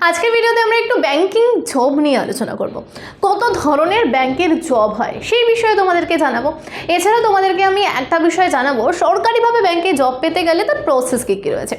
আজকের ভিডিওতে আমরা একটু ব্যাংকিং জব নিয়ে আলোচনা করব। কত ধরনের ব্যাংকের জব হয় সেই বিষয়ে তোমাদেরকে জানাব। এছাড়াও তোমাদেরকে আমি একটা বিষয়ে জানাব, সরকারিভাবে ব্যাংকে জব পেতে গেলে তার প্রসেস কী কী রয়েছে?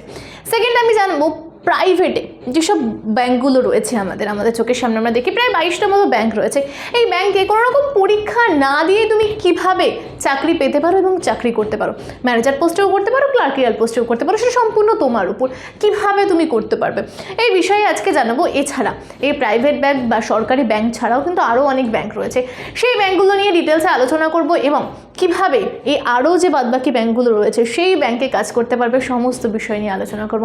সেকেন্ড আমি জানব প্রাইভেটে যেসব ব্যাংকগুলো রয়েছে আমাদের আমাদের চোখের সামনে আমরা দেখি, প্রায় বাইশটার মতো ব্যাংক রয়েছে। এই ব্যাংকে কোনো রকম পরীক্ষা না দিয়ে তুমি কীভাবে চাকরি পেতে পারো এবং চাকরি করতে পারো? ম্যানেজার পোস্টেও করতে পারো ক্লার্কিয়াল পোস্টেও করতে পারো সেটা সম্পূর্ণ তোমার উপর। কীভাবে তুমি করতে পারবে? এই বিষয়ে আজকে জানাব। এছাড়া এই প্রাইভেট ব্যাংক বা সরকারি ব্যাংক ছাড়াও কিন্তু আরও অনেক ব্যাংক রয়েছে। সেই ব্যাংকগুলো নিয়ে ডিটেলসে আলোচনা করব এবং কীভাবে এই আরও যে বাদবাকি ব্যাংকগুলো রয়েছে, সেই ব্যাংকে কাজ করতে পারবে, সমস্ত বিষয় নিয়ে আলোচনা করব।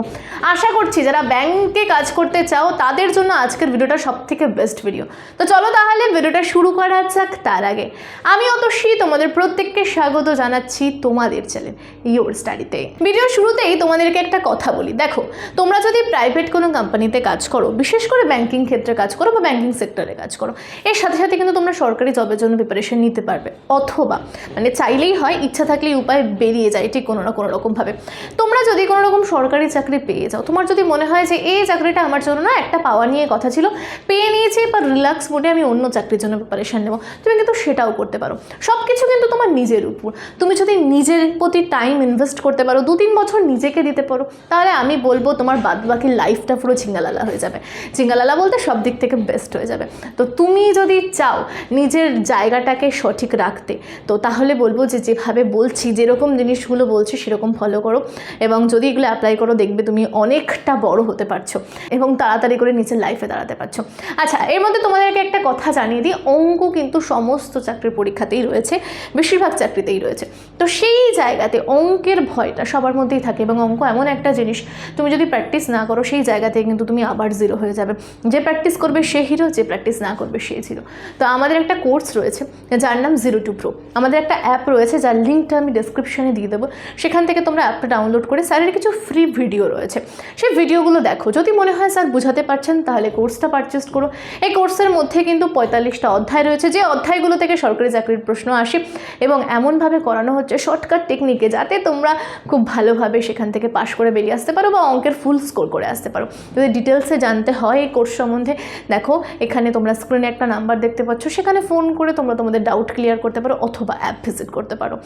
আশা করছি যারা ব্যাংকে কাজ করতে চাও, তাদের জন্য আজকের ভিডিওটা সব থেকে বেস্ট ভিডিও তো চলো তাহলে ভিডিওটা শুরু করা যাক তার আগে। আমি অতসী, তোমাদের প্রত্যেককে স্বাগত জানাচ্ছি তোমাদের চ্যানেল ইয়োর স্টাডিতে ভিডিও শুরুতেই তোমাদেরকে একটা কথা বলি। দেখো, তোমরা যদি প্রাইভেট কোনো কোম্পানিতে কাজ করো, বিশেষ করে ব্যাংকিং ক্ষেত্রে কাজ করো বা ব্যাংকিং সেক্টরে কাজ করো, এর সাথে সাথে কিন্তু তোমরা সরকারি জবের জন্য প্রিপারেশন নিতে পারবে। অথবা মানে চাইলেই হয়, ইচ্ছা থাকলেই উপায় বেরিয়ে যায়, ঠিক কোনো না কোনো রকমভাবে। তোমরা যদি কোনো রকম সরকারি চাকরি পেয়ে যাও, তোমার যদি মনে হয় যে এই চাকরিটা আমার জন্য না একটা পাওয়া নিয়ে কথা ছিল। পেয়ে নিয়েছি বা রিল্যাক্স মোডে আমি অন্য চাকরির জন্য প্রিপারেশন নেব। তুমি কিন্তু সেটাও করতে পারো। সব কিছু কিন্তু তোমার নিজের উপর। তুমি যদি নিজের প্রতি টাইম ইনভেস্ট করতে পারো দু তিন বছর নিজেকে দিতে পারো, তাহলে আমি বলব তোমার বাদবাকি লাইফটা পুরো ঝিঙ্গালালা হয়ে যাবে। ঝিঙ্গালালা বলতে সব দিক থেকে বেস্ট হয়ে যাবে। তো তুমি যদি চাও নিজের জায়গাটাকে সঠিক রাখতে, তো তাহলে বলব যে যেভাবে বলছি, যেরকম জিনিসগুলো বলছি সেরকম ফলো করো। এবং যদি এগুলো অ্যাপ্লাই করো, দেখবে তুমি অনেকটা বড় হতে পারছ। এবং তাড়াতাড়ি করে নিজের লাইফে দাঁড়াতে পারছ। আচ্ছা এর মধ্যে তোমাদেরকে একটা কথা জানিয়ে দিই, অঙ্ক কিন্তু সমস্ত চাকরির পরীক্ষাতেই রয়েছে, বেশিরভাগ চাকরিতেই রয়েছে। তো সেই জায়গাতে অঙ্কের ভয়টা সবার মধ্যেই থাকে এবং অঙ্ক এমন একটা জিনিস, তুমি যদি প্র্যাকটিস না করো, সেই জায়গাতে কিন্তু তুমি আবার জিরো হয়ে যাবে। যে প্র্যাকটিস করবে সে হিরো যে প্র্যাকটিস না করবে সে জিরো তো আমাদের একটা কোর্স রয়েছে, যার নাম জিরো টু প্রো আমাদের একটা অ্যাপ রয়েছে, যার লিঙ্কটা আমি ডিসক্রিপশনে দিয়ে দেবো। সেখান থেকে তোমরা অ্যাপটা ডাউনলোড করে স্যারের কিছু ফ্রি ভিডিও রয়েছে। সেই ভিডিওগুলো দেখো। যদি মনে হয় স্যার বোঝাতে পারছেন, তাহলে কোর্সটা পারচেস করো। এই কোর্সের মধ্যে কিন্তু পঁয়তাল্লিশটা অধ্যায় রয়েছে, যে অধ্যায়গুলো থেকে সরকারি চাকরির প্রশ্ন আসে এবং এমনভাবে করানো হচ্ছে শর্টকাট টেকনিকে যাতে তোমরা খুব ভালোভাবে সেখান থেকে পাশ করে বেরিয়ে আসতে পারো বা অঙ্কের ফুল স্কোর করে আসতে পারো। যদি ডিটেলসে জানতে হয় এই কোর্স সম্বন্ধে, দেখো, এখানে তোমরা স্ক্রিনে একটা নাম্বার দেখতে পাচ্ছ, সেখানে ফোন করে তোমরা তোমাদের ডাউট ক্লিয়ার করতে পারো অথবা অ্যাপ ভিজিট করতে পারো।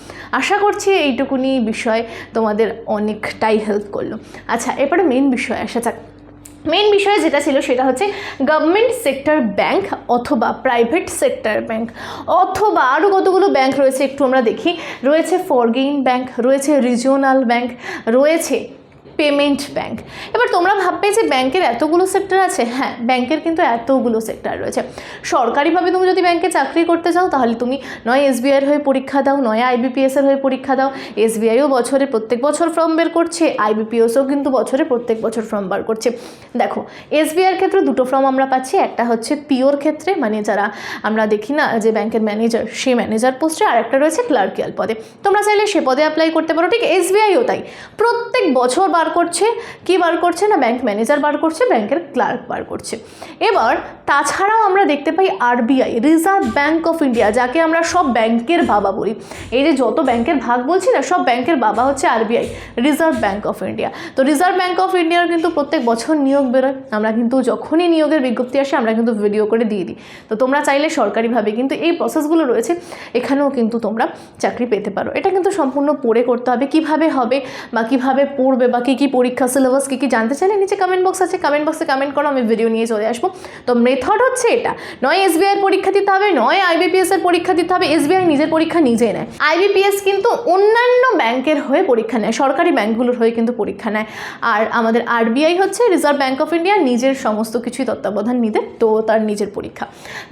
আশা করছি এইটুকুনি বিষয় তোমাদের অনেকটাই হেল্প করল। আচ্ছা এরপরে মেন বিষয় আসা যাক। মেন বিষয় যেটা ছিল সেটা হচ্ছে গভর্নমেন্ট সেক্টর ব্যাংক অথবা প্রাইভেট সেক্টর ব্যাংক অথবা আরও কতগুলো ব্যাংক রয়েছে একটু আমরা দেখি। রয়েছে ফরগেইন ব্যাংক রয়েছে রিজিওনাল ব্যাংক রয়েছে পেমেন্ট ব্যাংক। এবার তোমরা ভাববে যে ব্যাংকের এতগুলো সেক্টর আছে। হ্যাঁ ব্যাংকের কিন্তু এতগুলো সেক্টর রয়েছে। সরকারিভাবে তুমি যদি ব্যাংকে চাকরি করতে চাও, তাহলে তুমি নয় এসবিআইয়ের হয়ে পরীক্ষা দাও, নয় আইবিপিএসের হয়ে পরীক্ষা দাও। এসবিআইও বছরে প্রত্যেক বছর ফর্ম বের করছে আইবিপিএসও কিন্তু বছরে প্রত্যেক বছর ফর্ম বার করছে। দেখো এসবিআইয়ের ক্ষেত্রে দুটো ফর্ম আমরা পাচ্ছি। একটা হচ্ছে পিওর ক্ষেত্রে মানে যারা আমরা দেখি না যে ব্যাংকের ম্যানেজার সেই ম্যানেজার পোস্টে, আর একটা রয়েছে ক্লার্কিয়াল পদে। তোমরা চাইলে সে পদে অ্যাপ্লাই করতে পারো। ঠিক এসবিআইও তাই। প্রত্যেক বছর বার করছে? কি বার করছে না ব্যাংক ম্যানেজার বার করছে, ব্যাংকের ক্লার্ক বার করছে? এবার তাছাড়াও আমরা দেখতে পাই RBI reserve bank of India যাকে আমরা সব ব্যাংকের বাবা বলি। এই যে যত ব্যাংকের ভাগ বলছি না, সব ব্যাংকের বাবা হচ্ছে RBI reserve bank of India তো রিজার্ভ ব্যাংক অফ ইন্ডিয়ার কিন্তু প্রত্যেক বছর নিয়োগ বেরোয়। আমরা কিন্তু যখনই নিয়োগের বিজ্ঞপ্তি আসে, আমরা কিন্তু ভিডিও করে দিয়ে দিই। তো তোমরা চাইলে সরকারিভাবে কিন্তু এই প্রসেসগুলো রয়েছে, এখানেও কিন্তু তোমরা চাকরি পেতে পারো। এটা কিন্তু সম্পূর্ণ পড়ে করতে হবে, কীভাবে হবে বা কীভাবে পড়বে বা কী কী পরীক্ষা সিলেবাস কী কী জানতে চাইলে নিচে কমেন্ট বক্স আছে। কমেন্ট বক্সে কমেন্ট করো, আমি ভিডিও নিয়ে চলে আসব। তো মেথড হচ্ছে এটা। নয় এসবিআইয়ের পরীক্ষা দিতে হবে, নয় আইবিপিএস এর পরীক্ষা দিতে হবে এসবিআই নিজের পরীক্ষা নিজে নেয়। আইবিপিএস কিন্তু অন্যান্য ব্যাংকের হয়ে পরীক্ষা নেয়, সরকারি ব্যাংকগুলোর হয়ে কিন্তু পরীক্ষা নেয়। আর আমাদের আরবিআই হচ্ছে রিজার্ভ ব্যাংক অফ ইন্ডিয়া নিজের সমস্ত কিছুই তত্ত্বাবধান নিতে, তো তার নিজের পরীক্ষা।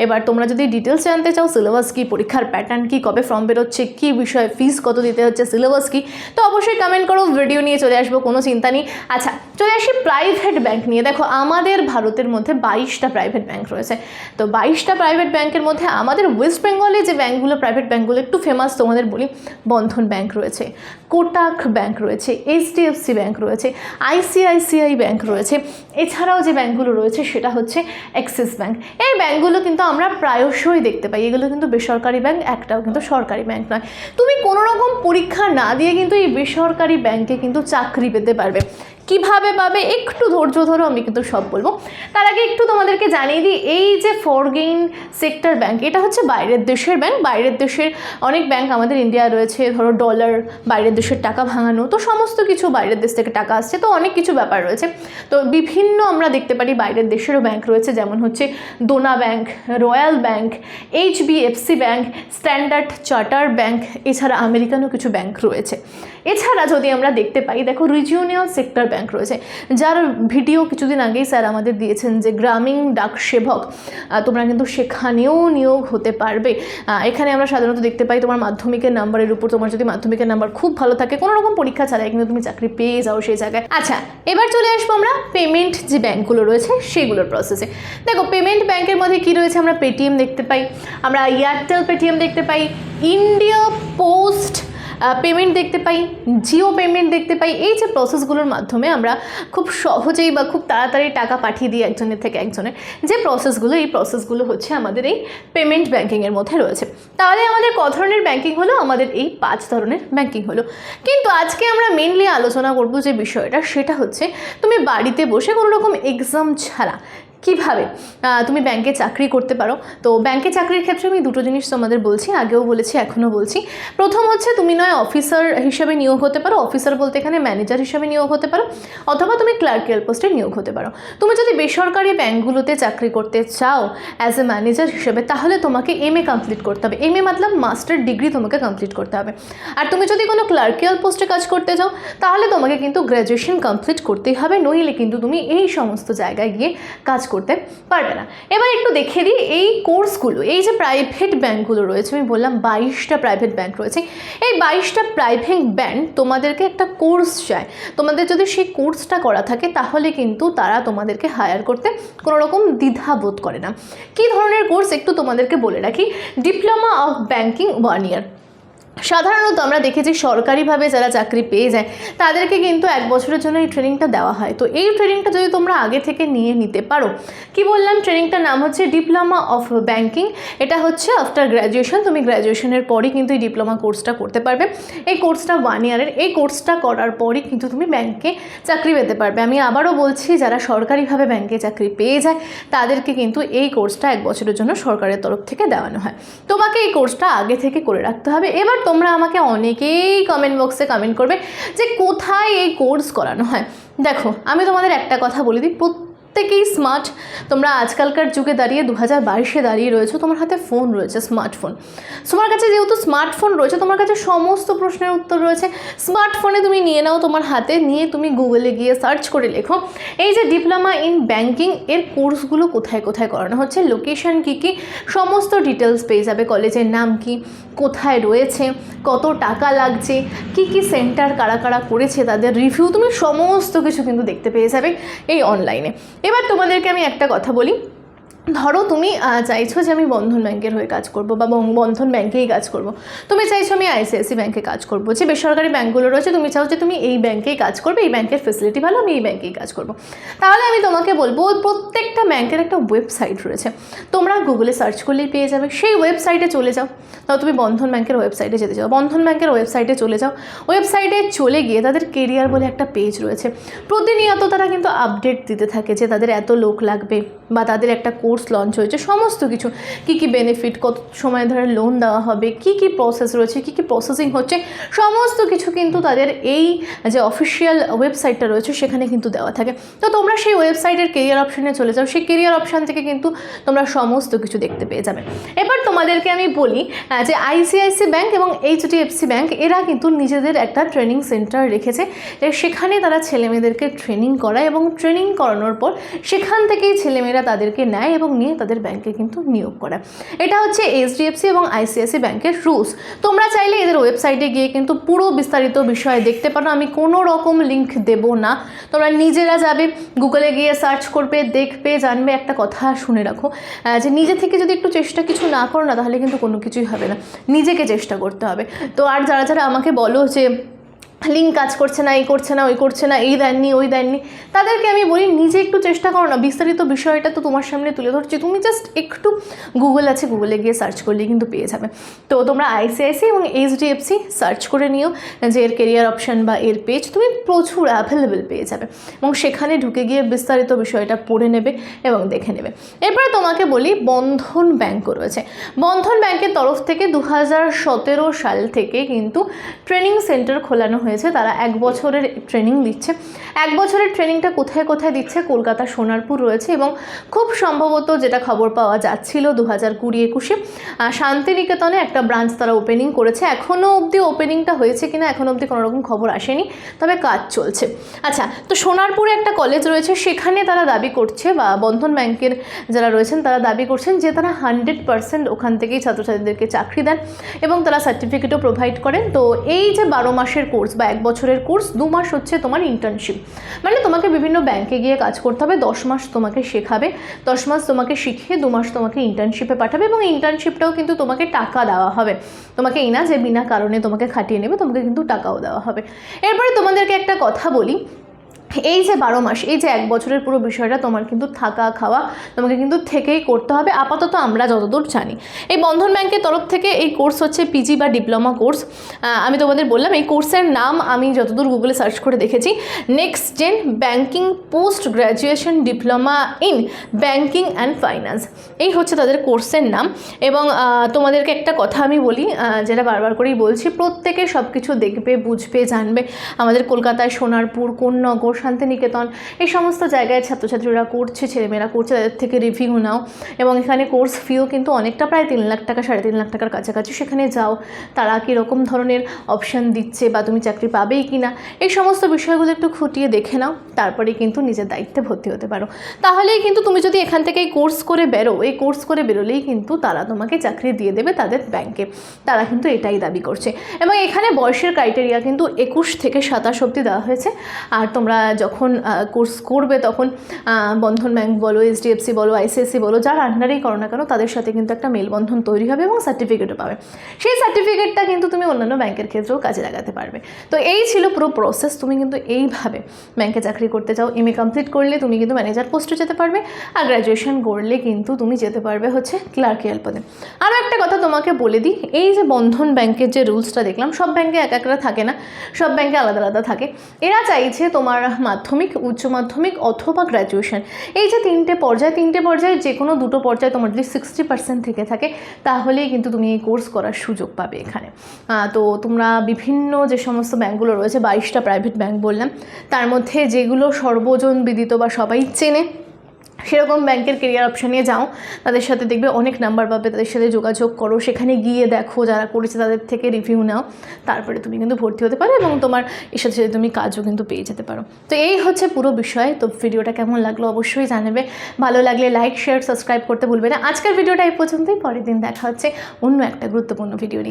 এবার তোমরা যদি ডিটেলস জানতে চাও সিলেবাস কী, পরীক্ষার প্যাটার্ন কী, কবে ফর্ম বেরোচ্ছে, কী বিষয়ে ফিস কত দিতে হচ্ছে সিলেবাস কী, তো অবশ্যই কমেন্ট করো ভিডিও নিয়ে চলে আসব, কোনো চিন্তা নেই। আচ্ছা চলে আসি প্রাইভেট ব্যাংক নিয়ে। দেখো, আমাদের ভারতের মধ্যে বাইশটা প্রাইভেট ব্যাংক রয়েছে। তো বাইশটা প্রাইভেট ব্যাংকের মধ্যে আমাদের ওয়েস্ট বেঙ্গলে যে ব্যাংকগুলো প্রাইভেট ব্যাংকগুলো একটু ফেমাস তোমাদের বলি, বন্ধন ব্যাংক রয়েছে কোটাক ব্যাংক রয়েছে এইচডিএফসি ব্যাংক রয়েছে আইসিআইসিআই ব্যাংক রয়েছে। এছাড়াও যে ব্যাংকগুলো রয়েছে, সেটা হচ্ছে অ্যাক্সিস ব্যাংক এই ব্যাংকগুলো কিন্তু আমরা প্রায়শই দেখতে পাই। এগুলো কিন্তু বেসরকারি ব্যাংক একটাও কিন্তু সরকারি ব্যাংক নয়। তুমি কোনো রকম পরীক্ষা না দিয়ে কিন্তু এই বেসরকারি ব্যাংকে কিন্তু চাকরি পেতে পারবে কীভাবে পাবে? একটু ধৈর্য ধরো, আমি কিন্তু সব বলব। তার আগে একটু তোমাদেরকে জানিয়ে দিই, এই যে ফরগেইন সেক্টর ব্যাংক এটা হচ্ছে বাইরের দেশের ব্যাংক বাইরের দেশের অনেক ব্যাংক আমাদের ইন্ডিয়া রয়েছে, ধরো ডলার বাইরের দেশের টাকা ভাঙানো, তো সমস্ত কিছু বাইরের দেশ থেকে টাকা আসছে, তো অনেক কিছু ব্যাপার রয়েছে। তো বিভিন্ন আমরা দেখতে পারি বাইরের দেশেরও ব্যাংক রয়েছে, যেমন হচ্ছে দোনা bank royal bank HBFC bank standard charter bank এছাড়া আমেরিকানও কিছু ব্যাংক রয়েছে। এছাড়া যদি আমরা দেখতে পাই, দেখো রিজিওনিয়াল সেক্টর ব্যাংক রয়েছে। যার ভিডিও কিছুদিন আগেই স্যার আমাদের দিয়েছেন যে, গ্রামীণ ডাক সেবক তোমরা কিন্তু সেখানেও নিয়োগ হতে পারবে। এখানে আমরা সাধারণত দেখতে পাই তোমার মাধ্যমিকের নাম্বারের উপর তোমার যদি মাধ্যমিকের নাম্বার খুব ভালো থাকে, কোনো রকম পরীক্ষা ছাড়াই কিন্তু তুমি চাকরি পেয়ে যাও সেই জায়গায়। আচ্ছা এবার চলে আসব আমরা পেমেন্ট যে ব্যাংকগুলো রয়েছে, সেগুলোর প্রসেসে দেখো পেমেন্ট ব্যাংকের মধ্যে কি রয়েছে আমরা পেটিএম দেখতে পাই, আমরা এয়ারটেল পেটিএম দেখতে পাই ইন্ডিয়া পোস্ট পেমেন্ট দেখতে পাই জিও পেমেন্ট দেখতে পাই, এই যে প্রসেসগুলোর মাধ্যমে আমরা খুব সহজেই বা খুব তাড়াতাড়ি টাকা পাঠিয়ে দিই একজনের থেকে একজনের, যে প্রসেসগুলো এই প্রসেসগুলো হচ্ছে আমাদের এই পেমেন্ট ব্যাঙ্কিংয়ের মধ্যে রয়েছে। তাহলে আমাদের ক ধরনের ব্যাঙ্কিং হলো? আমাদের এই পাঁচ ধরনের ব্যাঙ্কিং হলো। কিন্তু আজকে আমরা মেনলি আলোচনা করব যে বিষয়টা, সেটা হচ্ছে তুমি বাড়িতে বসে কোনো রকম এক্সাম ছাড়া কীভাবে? তুমি ব্যাংকে চাকরি করতে পারো। তো ব্যাংকে চাকরির ক্ষেত্রে আমি দুটো জিনিস তোমাদের বলছি, আগেও বলেছি, এখনও বলছি। প্রথম হচ্ছে তুমি নয় অফিসার হিসেবে নিয়োগ হতে পারো। অফিসার বলতে এখানে ম্যানেজার হিসেবে নিয়োগ হতে পারো। অথবা তুমি ক্লার্কিয়াল পোস্টে নিয়োগ হতে পারো। তুমি যদি বেসরকারি ব্যাংকগুলোতে চাকরি করতে চাও অ্যাজ এ ম্যানেজার হিসেবে, তাহলে তোমাকে এম এ কমপ্লিট করতে হবে। এম এ মতলব মাস্টার ডিগ্রি তোমাকে কমপ্লিট করতে হবে। আর তুমি যদি কোনো ক্লার্কিয়াল পোস্টে কাজ করতে চাও, তাহলে তোমাকে কিন্তু গ্র্যাজুয়েশন কমপ্লিট করতেই হবে। নইলে কিন্তু তুমি এই সমস্ত জায়গায় গিয়ে কাজ করতে পারবে না। এবার একটু দেখে দিই এই কোর্সগুলো, এই যে প্রাইভেট ব্যাঙ্কগুলো রয়েছে, আমি বললাম বাইশটা প্রাইভেট ব্যাঙ্ক রয়েছে। এই বাইশটা প্রাইভেট ব্যাঙ্ক তোমাদেরকে একটা কোর্স চায়। তোমাদের যদি সেই কোর্সটা করা থাকে, তাহলে কিন্তু তারা তোমাদেরকে হায়ার করতে কোনো রকম দ্বিধা বোধ করে না। কী ধরনের কোর্স একটু তোমাদেরকে বলে রাখি? Diploma of banking one year সাধারণত আমরা দেখেছি সরকারিভাবে যারা চাকরি পেয়ে যায়, তাদেরকে কিন্তু এক বছরের জন্য এই ট্রেনিংটা দেওয়া হয়। তো এই ট্রেনিংটা যদি তোমরা আগে থেকে নিয়ে নিতে পারো, কি বললাম? ট্রেনিংটার নাম হচ্ছে ডিপ্লোমা অফ ব্যাংকিং। এটা হচ্ছে আফটার গ্র্যাজুয়েশন। তুমি গ্র্যাজুয়েশনের পরই কিন্তু এই ডিপ্লোমা কোর্সটা করতে পারবে। এই কোর্সটা ওয়ান ইয়ারের এই কোর্সটা করার পরই কিন্তু তুমি ব্যাংকে চাকরি পেতে পারবে। আমি আবারও বলছি, যারা সরকারিভাবে ব্যাংকে চাকরি পেয়ে যায়, তাদেরকে কিন্তু এই কোর্সটা এক বছরের জন্য সরকারের তরফ থেকে দেওয়ানো হয়। তোমাকে এই কোর্সটা আগে থেকে করে রাখতে হবে। এবার তোমরা আমাকে অনেকেই কমেন্ট বক্সে কমেন্ট করবে যে কোথায় এই কোর্স করানো হয়। দেখো, আমি তোমাদের একটা কথা বলে দিই প্রত্যেকেই স্মার্ট তোমরা আজকালকার যুগে দাঁড়িয়ে দু হাজার বাইশে দাঁড়িয়ে রয়েছো, তোমার হাতে ফোন রয়েছে স্মার্টফোন তোমার কাছে যেহেতু স্মার্টফোন রয়েছে, তোমার কাছে সমস্ত প্রশ্নের উত্তর রয়েছে। স্মার্টফোনে তুমি নিয়ে নাও তোমার হাতে, নিয়ে তুমি গুগলে গিয়ে সার্চ করে লেখো। এই যে ডিপ্লোমা ইন ব্যাংকিং এর কোর্সগুলো কোথায় কোথায় করানো হচ্ছে? লোকেশন কী কী? সমস্ত ডিটেলস পেয়ে যাবে। কলেজের নাম কি? কোথায় রয়েছে? কত টাকা লাগছে? কি কি সেন্টার কারা কারা করেছে? তাদের রিভিউ তুমি সমস্ত কিছু কিন্তু দেখতে পেয়ে যাবে এই অনলাইনে এবার তোমাদেরকে আমি একটা কথা বলি। ধরো তুমি চাইছো যে আমি বন্ধন ব্যাংকের হয়ে কাজ করব বা বন্ধন ব্যাংকেই কাজ করব। তুমি চাইছো আমি আইসিআইসি ব্যাংকে কাজ করব। যে বেসরকারি ব্যাংকগুলো রয়েছে, তুমি চাও যে তুমি এই ব্যাংকেই কাজ করবে, এই ব্যাংকের ফেসিলিটি ভালো, আমি এই ব্যাংকেই কাজ করব। তাহলে আমি তোমাকে বলব, প্রত্যেকটা ব্যাংকের একটা ওয়েবসাইট রয়েছে। তোমরা গুগলে সার্চ করলেই পেয়ে যাবে। সেই ওয়েবসাইটে চলে যাও। তাও তুমি বন্ধন ব্যাংকের ওয়েবসাইটে যেতে চাও। বন্ধন ব্যাংকের ওয়েবসাইটে চলে যাও। ওয়েবসাইটে চলে গিয়ে তাদের কেরিয়ার বলে একটা পেজ রয়েছে। প্রতিনিয়ত তারা কিন্তু আপডেট দিতে থাকে যে তাদের এত লোক লাগবে বা তাদের একটা কোর্স লঞ্চ হয়েছে, সমস্ত কিছু। কি কি বেনিফিট কত সময় ধরে লোন দেওয়া হবে, কি কি প্রসেস রয়েছে, কি কি প্রসেসিং হচ্ছে, সমস্ত কিছু কিন্তু তাদের এই যে অফিসিয়াল ওয়েবসাইটটা রয়েছে, সেখানে কিন্তু দেওয়া থাকে। তো তোমরা সেই ওয়েবসাইটের কেরিয়ার অপশনে চলে যাও। সেই কেরিয়ার অপশান থেকে কিন্তু তোমরা সমস্ত কিছু দেখতে পেয়ে যাবে। এবার তোমাদেরকে আমি বলি যে আইসিআইসি ব্যাংক এবং এইচডিএফসি ব্যাংক এরা কিন্তু নিজেদের একটা ট্রেনিং সেন্টার রেখেছে সেখানে তারা ছেলেমেয়েদেরকে ট্রেনিং করায় এবং ট্রেনিং করানোর পর সেখান থেকেই ছেলেমেয়েরা তাদেরকে নেয় এবং নিয়ে তাদের ব্যাংকে কিন্তু নিয়োগ করায় এটা হচ্ছে এইচডিএফসি এবং আইসিআইসি ব্যাংকের রুলস। তোমরা চাইলে এদের ওয়েবসাইটে গিয়ে কিন্তু পুরো বিস্তারিত বিষয়ে দেখতে পারো। আমি কোনো রকম লিঙ্ক দেব না। তোমরা নিজেরা যাবে, গুগলে গিয়ে সার্চ করবে, দেখবে, জানবে, একটা কথা শুনে রাখো। যে নিজে থেকে যদি একটু চেষ্টা কিছু না করো না, তাহলে কিন্তু কোনো কিছুই হবে না। নিজেকে চেষ্টা করতে হবে। তো আর যারা যারা আমাকে বলো যে লিঙ্ক কাজ করছে না, এই করছে না, ওই করছে না, এই দেননি, ওই দেননি। তাদেরকে আমি বলি, নিজে একটু চেষ্টা করো না। বিস্তারিত বিষয়টা তো তোমার সামনে তুলে ধরছি। তুমি জাস্ট একটু গুগল আছে গুগলে গিয়ে সার্চ করলেই কিন্তু পেয়ে যাবে। তো তোমরা আইসিআইসি এবং এইচডিএফসি সার্চ করে নিও যে এর কেরিয়ার অপশান বা এর পেজ তুমি প্রচুর অ্যাভেলেবেল পেয়ে যাবে এবং সেখানে ঢুকে গিয়ে বিস্তারিত বিষয়টা পড়ে নেবে এবং দেখে নেবে। এরপরে তোমাকে বলি, বন্ধন ব্যাংকও রয়েছে। বন্ধন ব্যাংকের তরফ থেকে দু সাল থেকে কিন্তু ট্রেনিং সেন্টার খোলানো হয়েছে। তারা এক বছরের ট্রেনিং দিচ্ছে এক বছরের ট্রেনিংটা কোথায় কোথায় দিচ্ছে কলকাতা সোনারপুর রয়েছে এবং খুব সম্ভবত যেটা খবর পাওয়া যাচ্ছিল দু হাজার কুড়ি একুশে শান্তিনিকেতনে একটা ব্রাঞ্চ তারা ওপেনিং করেছে। এখনও অবধি ওপেনিংটা হয়েছে কিনা এখনও অবধি কোনো রকম খবর আসেনি, তবে কাজ চলছে। আচ্ছা তো সোনারপুরে একটা কলেজ রয়েছে, সেখানে তারা দাবি করছে বা বন্ধন ব্যাংকের যারা রয়েছেন, তারা দাবি করছেন যে তারা হান্ড্রেড পার্সেন্ট ওখান থেকেই ছাত্রছাত্রীদেরকে চাকরি দেন এবং তারা সার্টিফিকেটও প্রোভাইড করেন। তো এই যে বারো মাসের কোর্স বা এক বছরের কোর্স, দু মাস হচ্ছে তোমার ইন্টার্নশিপ মানে তোমাকে বিভিন্ন ব্যাংকে গিয়ে কাজ করতে হবে, দশ মাস তোমাকে শেখাবে, দশ মাস তোমাকে শিখিয়ে দু মাস তোমাকে ইন্টার্নশিপে পাঠাবে এবং ইন্টার্নশিপটাও কিন্তু তোমাকে টাকা দেওয়া হবে। তোমাকে এই না যে বিনা কারণে তোমাকে খাটিয়ে নেবে, তোমাকে কিন্তু টাকাও দেওয়া হবে। এরপরে তোমাদেরকে একটা কথা বলি এই যে বারো মাস, এই যে এক বছরের পুরো বিষয়টা তোমার কিন্তু থাকা, খাওয়া তোমাকে কিন্তু থেকেই করতে হবে। আপাতত আমরা যতদূর জানি। এই বন্ধন ব্যাংকের তরফ থেকে এই কোর্স হচ্ছে পিজি বা ডিপ্লোমা কোর্স। আমি তোমাদের বললাম, এই কোর্সের নাম আমি যতদূর গুগলে সার্চ করে দেখেছি next gen banking post graduation diploma in banking and finance এই হচ্ছে তাদের কোর্সের নাম এবং তোমাদেরকে একটা কথা আমি বলি যেটা বারবার করেই বলছি, প্রত্যেকে সব কিছু দেখবে, বুঝবে, জানবে। আমাদের কলকাতায় সোনারপুর কোন্নগর শান্তিনিকেতন। এই সমস্ত জায়গায় ছাত্রছাত্রীরা করছে, ছেলেমেয়েরা করছে, তাদের থেকে রিভিউ নাও। এবং এখানে কোর্স ফিও কিন্তু অনেকটা প্রায় তিন লাখ টাকা, সাড়ে তিন লাখ টাকার কাছাকাছি সেখানে যাও। তারা কীরকম ধরনের অপশান দিচ্ছে বা তুমি চাকরি পাবেই কি না এই সমস্ত বিষয়গুলো একটু খুঁটিয়ে দেখে নাও। তারপরে কিন্তু নিজের দায়িত্বে ভর্তি হতে পারো। তাহলেই কিন্তু তুমি যদি এখান থেকে এই কোর্স করে বেরো, এই কোর্স করে বেরোলেই কিন্তু তারা তোমাকে চাকরি দিয়ে দেবে তাদের ব্যাংকে তারা কিন্তু এটাই দাবি করছে। এবং এখানে বয়সের ক্রাইটেরিয়া কিন্তু একুশ থেকে সাতাশ অবধি দেওয়া হয়েছে। আর তোমরা যখন কোর্স করবে তখন বন্ধন ব্যাংক বলো এইচডিএফসি বলো আইসিআইসি বলো, যার আন্ডারেই করো না কেন, তাদের সাথে কিন্তু একটা মেলবন্ধন তৈরি হবে এবং সার্টিফিকেটও পাবে। সেই সার্টিফিকেটটা কিন্তু তুমি অন্যান্য ব্যাংকের ক্ষেত্রেও কাজে লাগাতে পারবে। তো এই ছিল পুরো প্রসেস তুমি কিন্তু এইভাবে ব্যাংকে চাকরি করতে চাও এম এ কমপ্লিট করলে তুমি কিন্তু ম্যানেজার পোস্টে যেতে পারবে, আর গ্র্যাজুয়েশন করলে কিন্তু তুমি যেতে পারবে হচ্ছে ক্লার্কিয়াল পদে। আরও একটা কথা তোমাকে বলে দিই, এই যে বন্ধন ব্যাংকের যে রুলসটা দেখলাম, সব ব্যাংকে এক একটা থাকে না, সব ব্যাংকে আলাদা আলাদা থাকে। এরা চাইছে তোমার মাধ্যমিক, উচ্চ মাধ্যমিক অথবা গ্র্যাজুয়েশন এই যে তিনটে পর্যায়ে তিনটে পর্যায়ে যে কোনো দুটো পর্যায়ে তোমার যদি সিক্সটি পার্সেন্ট থেকে থাকে, তাহলেই কিন্তু তুমি এই কোর্স করার সুযোগ পাবে এখানে। তো তোমরা বিভিন্ন যে সমস্ত ব্যাঙ্কগুলো রয়েছে, বাইশটা প্রাইভেট ব্যাঙ্ক বললাম, তার মধ্যে যেগুলো সর্বজন বিদিত বা সবাই চেনে সেরকম ব্যাংকের কেরিয়ার অপশানে যাও, তাদের সাথে দেখবে অনেক নাম্বার পাবে, তাদের সাথে যোগাযোগ করো, সেখানে গিয়ে দেখো যারা করেছে তাদের থেকে রিভিউ নাও, তারপরে তুমি কিন্তু ভর্তি হতে পারো এবং তোমার এর সাথে সাথে তুমি কাজও কিন্তু পেয়ে যেতে পারো। তো এই হচ্ছে পুরো বিষয়, তো ভিডিওটা কেমন লাগল অবশ্যই জানাবে, ভালো লাগলে লাইক শেয়ার সাবস্ক্রাইব করতে ভুলবে না। আজকের ভিডিওটা এই পর্যন্তই, পরের দিন দেখা হচ্ছে অন্য একটা গুরুত্বপূর্ণ ভিডিও নিয়ে।